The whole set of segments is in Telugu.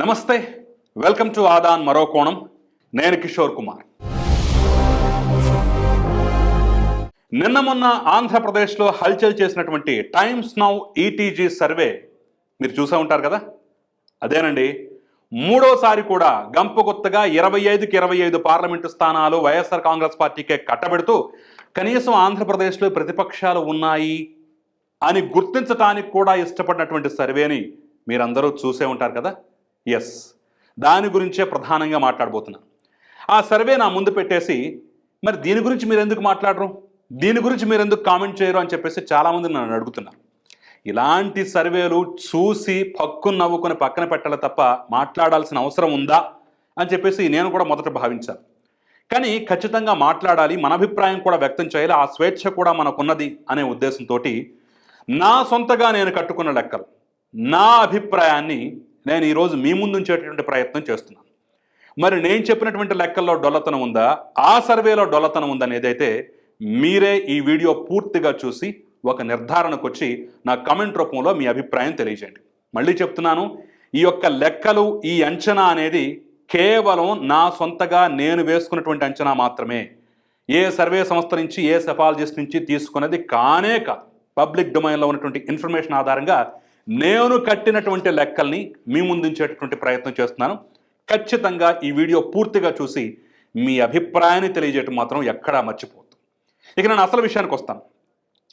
నమస్తే వెల్కమ్ టు ఆదాన్ మరో కోణం. నేను కిషోర్ కుమార్. నిన్న మొన్న ఆంధ్రప్రదేశ్లో హల్చల్ చేసినటువంటి టైమ్స్ నౌ ఈటీజీ సర్వే మీరు చూసే ఉంటారు కదా? అదేనండి. మూడోసారి కూడా గంపగుత్తగా ఇరవై ఐదుకి ఇరవై ఐదు పార్లమెంటు స్థానాలు వైఎస్ఆర్ కాంగ్రెస్ పార్టీకే కట్టబెడుతూ కనీసం ఆంధ్రప్రదేశ్లో ప్రతిపక్షాలు ఉన్నాయి అని గుర్తించటానికి కూడా ఇష్టపడినటువంటి సర్వేని మీరందరూ చూసే ఉంటారు కదా? ఎస్ దాని గురించే ప్రధానంగా మాట్లాడబోతున్నాను ఆ సర్వే నా ముందు పెట్టేసి మరి దీని గురించి మీరు ఎందుకు మాట్లాడరు? దీని గురించి మీరు ఎందుకు కామెంట్ చేయరు అని చెప్పేసి చాలామంది నన్ను అడుగుతున్నారు. ఇలాంటి సర్వేలు చూసి పక్కు నవ్వుకొని పక్కన పెట్టాలి తప్ప మాట్లాడాల్సిన అవసరం ఉందా అని చెప్పేసి నేను కూడా మొదట భావించాను. కానీ ఖచ్చితంగా మాట్లాడాలి మన అభిప్రాయం కూడా వ్యక్తం చేయాలి ఆ స్వేచ్ఛ కూడా మనకున్నది అనే ఉద్దేశంతో నా సొంతగా నేను కట్టుకున్న లెక్కలు నా అభిప్రాయాన్ని నేను ఈరోజు మీ ముందు ఉంచేటటువంటి ప్రయత్నం చేస్తున్నాను. మరి నేను చెప్పినటువంటి లెక్కల్లో డొల్లతనం ఉందా? ఆ సర్వేలో డొల్లతనం ఉందని ఏదైతే మీరే ఈ వీడియో పూర్తిగా చూసి ఒక నిర్ధారణకు వచ్చి నా కమెంట్ రూపంలో మీ అభిప్రాయం తెలియజేయండి. మళ్ళీ చెప్తున్నాను ఈ యొక్క లెక్కలు ఈ అంచనా అనేది కేవలం నా సొంతగా నేను వేసుకున్నటువంటి అంచనా మాత్రమే. ఏ సర్వే సంస్థ నుంచి ఏ సెఫాలజిస్ట్ నుంచి తీసుకున్నది కానే కాదు. పబ్లిక్ డొమైన్లో ఉన్నటువంటి ఇన్ఫర్మేషన్ ఆధారంగా నేను కట్టినటువంటి లెక్కల్ని మీ ముందుంచేటటువంటి ప్రయత్నం చేస్తున్నాను. ఖచ్చితంగా ఈ వీడియో పూర్తిగా చూసి మీ అభిప్రాయాన్ని తెలియజేయటం మాత్రం ఎక్కడా మర్చిపోవద్దు. ఇక నేను అసలు విషయానికి వస్తాను.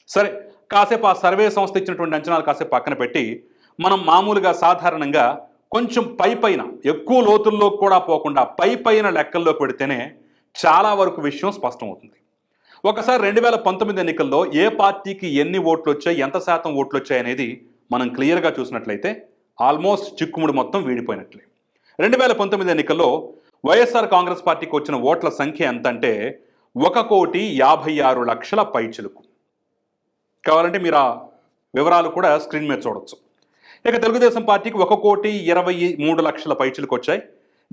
సరే కాసేపు ఆ సర్వే సంస్థ ఇచ్చినటువంటి అంచనాలు కాసేపు పక్కన పెట్టి మనం మామూలుగా సాధారణంగా కొంచెం పై పైన ఎక్కువ లోతుల్లో కూడా పోకుండా పై పైన లెక్కల్లో పెడితేనే చాలా వరకు విషయం స్పష్టమవుతుంది. ఒకసారి రెండు వేల పంతొమ్మిది ఎన్నికల్లో ఏ పార్టీకి ఎన్ని ఓట్లు వచ్చాయి ఎంత శాతం ఓట్లు వచ్చాయి అనేది మనం క్లియర్గా చూసినట్లయితే ఆల్మోస్ట్ చిక్కుముడు మొత్తం వీడిపోయినట్లే. రెండు వేల పంతొమ్మిది ఎన్నికల్లో వైఎస్ఆర్ కాంగ్రెస్ పార్టీకి వచ్చిన ఓట్ల సంఖ్య ఎంత అంటే ఒక కోటి యాభై ఆరు లక్షల పైచిలుకు. కావాలంటే మీరు ఆ వివరాలు కూడా స్క్రీన్ మీద చూడొచ్చు. ఇక తెలుగుదేశం పార్టీకి ఒక కోటి ఇరవై మూడు లక్షల పైచిలకు వచ్చాయి.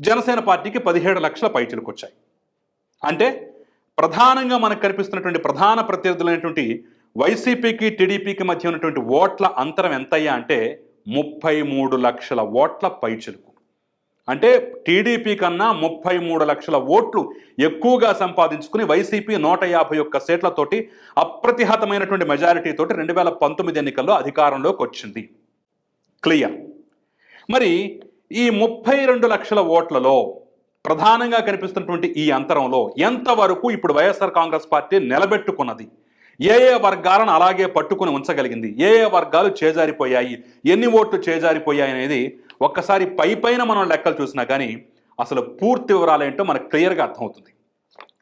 జనసేన పార్టీకి పదిహేడు లక్షల పైచిలకు వచ్చాయి. అంటే ప్రధానంగా మనకు కనిపిస్తున్నటువంటి ప్రధాన ప్రత్యర్థులైనటువంటి వైసీపీకి టీడీపీకి మధ్య ఉన్నటువంటి ఓట్ల అంతరం ఎంతయ్యా అంటే ముప్పై మూడు లక్షల ఓట్ల పైచిలుకు. అంటే టీడీపీ కన్నా ముప్పై మూడు లక్షల ఓట్లు ఎక్కువగా సంపాదించుకుని వైసీపీ నూట యాభై ఒక్క సీట్లతోటి అప్రతిహతమైనటువంటి మెజారిటీతోటి రెండు వేల పంతొమ్మిది ఎన్నికల్లో అధికారంలోకి వచ్చింది. క్లియర్ మరి ఈ ముప్పై రెండు లక్షల ఓట్లలో ప్రధానంగా కనిపిస్తున్నటువంటి ఈ అంతరంలో ఎంతవరకు ఇప్పుడు వైఎస్ఆర్ కాంగ్రెస్ పార్టీ నిలబెట్టుకున్నది? ఏ ఏ వర్గాలను అలాగే పట్టుకుని ఉంచగలిగింది? ఏ ఏ వర్గాలు చేజారిపోయాయి? ఎన్ని ఓట్లు చేజారిపోయాయి అనేది ఒక్కసారి పై పైన మనం లెక్కలు చూసినా కానీ అసలు పూర్తి వివరాలు ఏంటో మనకు క్లియర్గా అర్థమవుతుంది.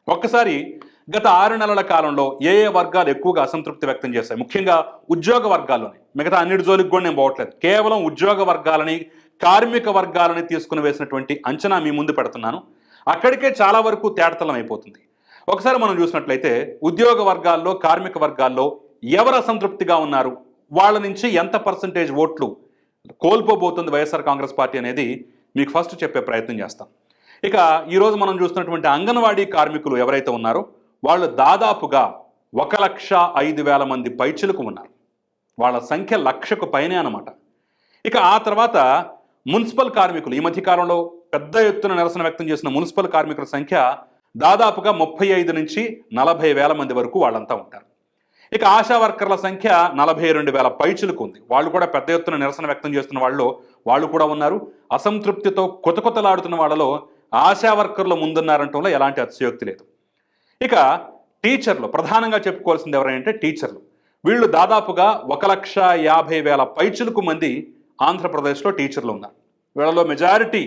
ఒక్కసారి గత ఆరు నెలల కాలంలో ఏ ఏ వర్గాలు ఎక్కువగా అసంతృప్తి వ్యక్తం చేశాయి? ముఖ్యంగా ఉద్యోగ వర్గాల్లోనే. మిగతా అన్నిటి జోలికి కూడా నేను పోవట్లేదు. కేవలం ఉద్యోగ వర్గాలని కార్మిక వర్గాలని తీసుకుని వేసినటువంటి అంచనా మీ ముందు పెడుతున్నాను. అక్కడికే చాలా వరకు తేటతలం అయిపోతుంది. ఒకసారి మనం చూసినట్లయితే ఉద్యోగ వర్గాల్లో కార్మిక వర్గాల్లో ఎవరు అసంతృప్తిగా ఉన్నారు? వాళ్ళ నుంచి ఎంత పర్సంటేజ్ ఓట్లు కోల్పోబోతుంది వైఎస్ఆర్ కాంగ్రెస్ పార్టీ అనేది మీకు ఫస్ట్ చెప్పే ప్రయత్నం చేస్తాం. ఇక ఈరోజు మనం చూస్తున్నటువంటి అంగన్వాడీ కార్మికులు ఎవరైతే ఉన్నారో వాళ్ళు దాదాపుగా ఒక లక్ష ఐదు వేల మంది పైచులకు ఉన్నారు. వాళ్ళ సంఖ్య లక్షకు పైనే అనమాట ఇక ఆ తర్వాత మున్సిపల్ కార్మికులు ఈ మధ్య కాలంలో పెద్ద ఎత్తున నిరసన వ్యక్తం చేసిన మున్సిపల్ కార్మికుల సంఖ్య దాదాపుగా ముప్పై ఐదు నుంచి నలభై వేల మంది వరకు వాళ్ళంతా ఉంటారు. ఇక ఆశా వర్కర్ల సంఖ్య నలభై రెండు వేల పైచులకు ఉంది. వాళ్ళు కూడా పెద్ద ఎత్తున నిరసన వ్యక్తం చేస్తున్న వాళ్ళు వాళ్ళు కూడా ఉన్నారు. అసంతృప్తితో కొత్త కొత్తలాడుతున్న వాళ్ళలో ఆశా వర్కర్లు ముందున్నారంటంలో ఎలాంటి అతిశయోక్తి లేదు. ఇక టీచర్లు ప్రధానంగా చెప్పుకోవాల్సింది ఎవరంటే టీచర్లు. వీళ్ళు దాదాపుగా ఒక లక్ష యాభై వేల పైచులకు మంది ఆంధ్రప్రదేశ్లో టీచర్లు ఉన్నారు. వీళ్ళలో మెజారిటీ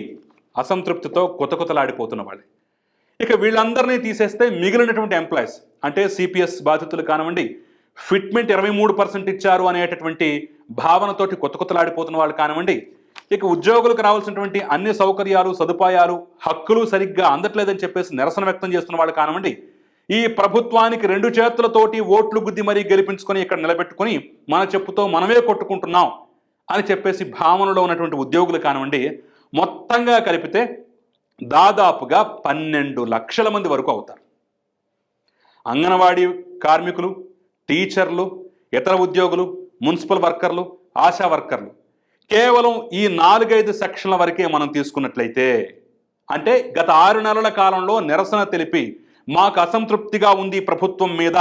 అసంతృప్తితో కొత్త కొత్తలాడిపోతున్న వాళ్ళే. ఇక వీళ్ళందరినీ తీసేస్తే మిగిలినటువంటి ఎంప్లాయీస్ అంటే సిపిఎస్ బాధితులు కానివ్వండి ఫిట్మెంట్ ఇరవై మూడు పర్సెంట్ ఇచ్చారు అనేటటువంటి భావనతోటి కొత్త కొత్తలాడిపోతున్న వాళ్ళు కానివ్వండి ఇక ఉద్యోగులకు రావాల్సినటువంటి అన్ని సౌకర్యాలు సదుపాయాలు హక్కులు సరిగ్గా అందట్లేదని చెప్పేసి నిరసన వ్యక్తం చేస్తున్న వాళ్ళు కానివ్వండి ఈ ప్రభుత్వానికి రెండు చేతులతోటి ఓట్లు గుద్ది మరీ గెలిపించుకొని ఇక్కడ నిలబెట్టుకొని మన చెప్పుతో మనమే కొట్టుకుంటున్నాం అని చెప్పేసి భావనలో ఉన్నటువంటి ఉద్యోగులు కానివ్వండి మొత్తంగా కలిపితే దాదాపుగా పన్నెండు లక్షల మంది వరకు అవుతారు. అంగన్వాడీ కార్మికులు టీచర్లు ఇతర ఉద్యోగులు మున్సిపల్ వర్కర్లు ఆశా వర్కర్లు. కేవలం ఈ నాలుగైదు సెక్షన్ల వరకే మనం తీసుకున్నట్లయితే అంటే గత ఆరు నెలల కాలంలో నిరసన తెలిపి మాకు అసంతృప్తిగా ఉంది ప్రభుత్వం మీద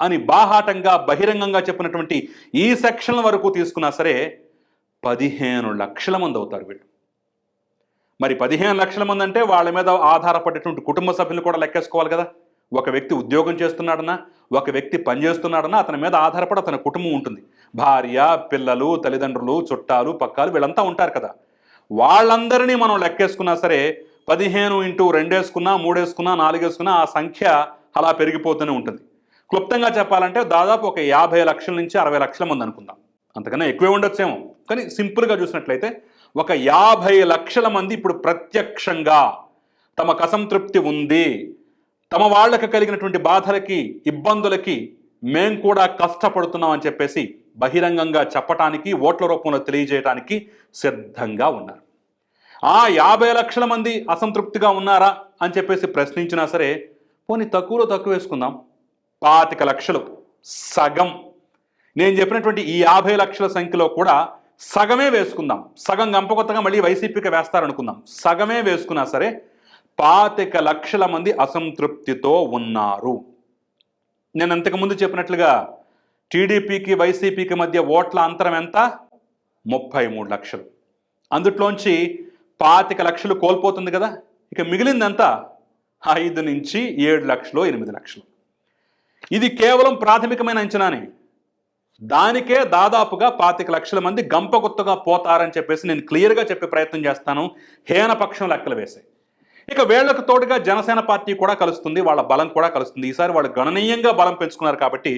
అని బాహాటంగా బహిరంగంగా చెప్పినటువంటి ఈ సెక్షన్ల వరకు తీసుకున్నా సరే పదిహేను లక్షల మంది అవుతారు వీళ్ళు. మరి పదిహేను లక్షల మంది అంటే వాళ్ళ మీద ఆధారపడేటువంటి కుటుంబ సభ్యులు కూడా లెక్కేసుకోవాలి కదా. ఒక వ్యక్తి ఉద్యోగం చేస్తున్నాడన్నా ఒక వ్యక్తి పనిచేస్తున్నాడన్నా అతని మీద ఆధారపడి అతని కుటుంబం ఉంటుంది. భార్య పిల్లలు తల్లిదండ్రులు చుట్టాలు పక్కాలు వీళ్ళంతా ఉంటారు కదా. వాళ్ళందరినీ మనం లెక్కేసుకున్నా సరే పదిహేను ఇంటూ రెండేసుకున్నా మూడేసుకున్నా నాలుగేసుకున్నా ఆ సంఖ్య అలా పెరిగిపోతూనే ఉంటుంది. క్లుప్తంగా చెప్పాలంటే దాదాపు ఒక యాభై లక్షల నుంచి అరవై లక్షల మంది అనుకుందాం. అంతకన్నా ఎక్కువే ఉండొచ్చేమో. కానీ సింపుల్గా చూసినట్లయితే ఒక యాభై లక్షల మంది ఇప్పుడు ప్రత్యక్షంగా తమకు అసంతృప్తి ఉంది. తమ వాళ్ళకి కలిగినటువంటి బాధలకి ఇబ్బందులకి మేం కూడా కష్టపడుతున్నాం అని చెప్పేసి బహిరంగంగా చెప్పటానికి ఓట్ల రూపంలో తెలియజేయటానికి సిద్ధంగా ఉన్నారు. ఆ యాభై లక్షల మంది అసంతృప్తిగా ఉన్నారా అని చెప్పేసి ప్రశ్నించినా సరే పోనీ తక్కువలో తక్కువ వేసుకుందాం. పాతిక లక్షలు సగం. నేను చెప్పినటువంటి ఈ యాభై లక్షల సంఖ్యలో కూడా సగమే వేసుకుందాం. సగం గంపకొత్తగా మళ్ళీ వైసీపీకి వేస్తారనుకుందాం. సగమే వేసుకున్నా సరే పాతిక లక్షల మంది అసంతృప్తితో ఉన్నారు. నేను అంతకుముందు చెప్పినట్లుగా టీడీపీకి వైసీపీకి మధ్య ఓట్ల అంతరం ఎంత? ముప్పై మూడు లక్షలు. అందుట్లోంచి పాతిక లక్షలు కోల్పోతుంది కదా? ఇక మిగిలిందంతా ఐదు నుంచి ఏడు లక్షలు ఎనిమిది లక్షలు. ఇది కేవలం ప్రాథమికమైన అంచనానే. దానికే దాదాపుగా పాతిక లక్షల మంది గంపగుత్తగా పోతారని చెప్పేసి నేను క్లియర్గా చెప్పే ప్రయత్నం చేస్తాను. హేనపక్షం లెక్కలు వేసే. ఇక వేళ్ళకు తోడుగా జనసేన పార్టీ కూడా కలుస్తుంది వాళ్ళ బలం కూడా కలుస్తుంది. ఈసారి వాళ్ళు గణనీయంగా బలం పెంచుకున్నారు కాబట్టి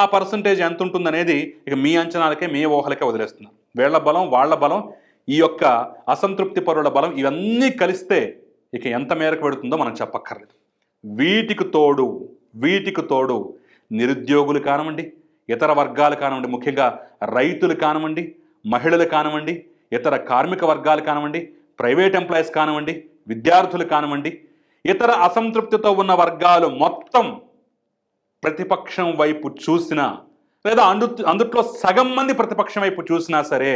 ఆ పర్సంటేజ్ ఎంత ఉంటుందనేది ఇక మీ అంచనాలకే మీ ఊహలకే వదిలేస్తున్నారు వీళ్ళ బలం వాళ్ళ బలం ఈ యొక్క అసంతృప్తి పరుల బలం ఇవన్నీ కలిస్తే ఇక ఎంత మేరకు పెడుతుందో మనం చెప్పక్కర్లేదు. వీటికి తోడు వీటికి తోడు నిరుద్యోగులు కానివ్వండి ఇతర వర్గాలు కానివ్వండి ముఖ్యంగా రైతులు కానివ్వండి మహిళలు కానివ్వండి ఇతర కార్మిక వర్గాలు కానివ్వండి ప్రైవేట్ ఎంప్లాయీస్ కానివ్వండి విద్యార్థులు కానివ్వండి ఇతర అసంతృప్తితో ఉన్న వర్గాలు మొత్తం ప్రతిపక్షం వైపు చూసినా లేదా అందు అందుట్లో సగం మంది ప్రతిపక్షం వైపు చూసినా సరే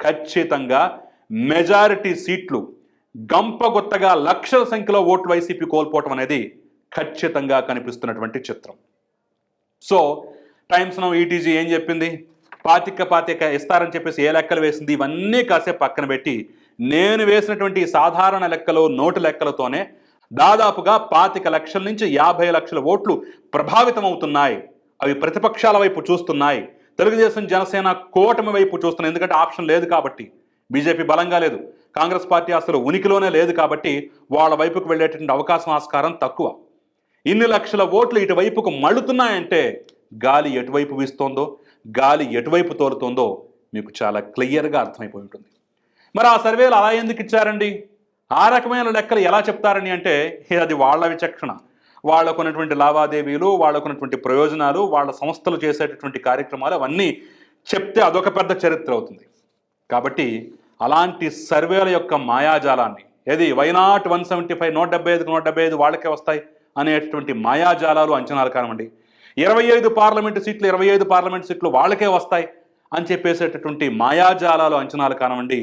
ఖచ్చితంగా మెజారిటీ సీట్లు గంపగొత్తగా లక్షల సంఖ్యలో ఓట్లు వైసీపీ కోల్పోవటం అనేది ఖచ్చితంగా కనిపిస్తున్నటువంటి చిత్రం. సో టైమ్స్ నౌ ఈటీజీ ఏం చెప్పింది? పాతిక పాతిక ఇస్తారని చెప్పేసి ఏ లెక్కలు వేసింది? ఇవన్నీ కాసేపు పక్కన పెట్టి నేను వేసినటువంటి సాధారణ లెక్కలు నోటు లెక్కలతోనే దాదాపుగా పాతిక లక్షల నుంచి యాభై లక్షల ఓట్లు ప్రభావితం అవుతున్నాయి అవి ప్రతిపక్షాల వైపు చూస్తున్నాయి. తెలుగుదేశం జనసేన కూటమి వైపు చూస్తున్నాయి. ఎందుకంటే ఆప్షన్ లేదు కాబట్టి. బీజేపీ బలంగా లేదు. కాంగ్రెస్ పార్టీ అసలు ఉనికిలోనే లేదు కాబట్టి వాళ్ళ వైపుకు వెళ్ళేటువంటి అవకాశం ఆస్కారం తక్కువ. ఇన్ని లక్షల ఓట్లు ఇటువైపుకు మళ్ళుతున్నాయంటే గాలి ఎటువైపు వీస్తోందో గాలి ఎటువైపు తోలుతోందో మీకు చాలా క్లియర్గా అర్థమైపోయి ఉంటుంది. మరి ఆ సర్వేలు అలా ఎందుకు ఇచ్చారండి? ఆ రకమైన లెక్కలు ఎలా చెప్తారని అంటే అది వాళ్ళ విచక్షణ. వాళ్ళకున్నటువంటి లావాదేవీలు వాళ్ళకున్నటువంటి ప్రయోజనాలు వాళ్ళ సంస్థలు చేసేటటువంటి కార్యక్రమాలు అవన్నీ చెప్తే అదొక పెద్ద చరిత్ర అవుతుంది. కాబట్టి అలాంటి సర్వేల యొక్క మాయాజాలాన్ని ఏది వైనాట్ వన్ సెవెంటీ ఫైవ్ నూట డెబ్బై ఐదుకు నూట డెబ్బై ఐదు వాళ్ళకే వస్తాయి అనేటువంటి మాయాజాలాలు అంచనాలు కానివ్వండి ఇరవై ఐదు పార్లమెంటు సీట్లు ఇరవై ఐదు పార్లమెంటు సీట్లు వాళ్ళకే వస్తాయి అని చెప్పేసేటటువంటి మాయాజాలాలు అంచనాలు కానివ్వండి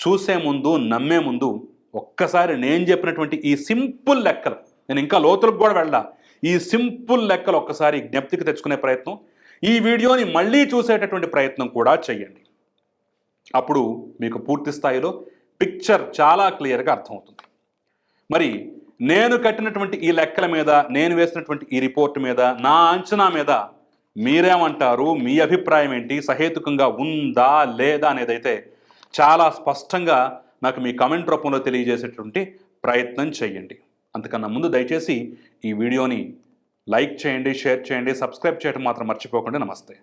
చూసే ముందు నమ్మే ముందు ఒక్కసారి నేను చెప్పినటువంటి ఈ సింపుల్ లెక్కలు నేను ఇంకా లోతులకు కూడా వెళ్ళా ఈ సింపుల్ లెక్కలు ఒక్కసారి జ్ఞప్తికి తెచ్చుకునే ప్రయత్నం ఈ వీడియోని మళ్ళీ చూసేటటువంటి ప్రయత్నం కూడా చేయండి అప్పుడు మీకు పూర్తి స్థాయిలో పిక్చర్ చాలా క్లియర్గా అర్థమవుతుంది. మరి నేను కట్టినటువంటి ఈ లెక్కల మీద నేను వేసినటువంటి ఈ రిపోర్ట్ మీద నా అంచనా మీద మీరేమంటారు? మీ అభిప్రాయం ఏంటి? సహేతుకంగా ఉందా లేదా అనేదైతే చాలా స్పష్టంగా నాకు మీ కమెంట్ రూపంలో తెలియజేసేటువంటి ప్రయత్నం చేయండి. అంతకన్నా ముందు దయచేసి ఈ వీడియోని లైక్ చేయండి షేర్ చేయండి సబ్స్క్రైబ్ చేయడం మాత్రం మర్చిపోకండి నమస్తే.